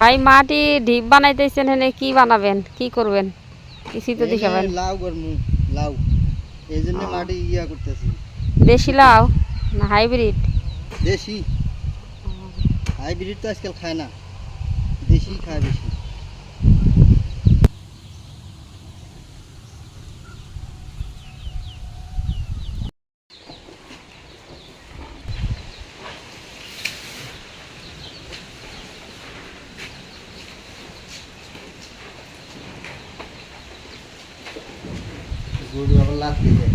ভাই মাটি ঢিপ বানাইতেছেন হেনে কি বানাবেন? কি করবেন? কিছু তো দেখাবেন। লাউ করমু লাউ। এই জন্য মাটি ইয়া করতেছি। দেশি লাউ না হাইব্রিড? দেশি। হাইব্রিড তো আজকাল খায় না। দেশি খায় বেশি। গরু আবার লাগতে যায়।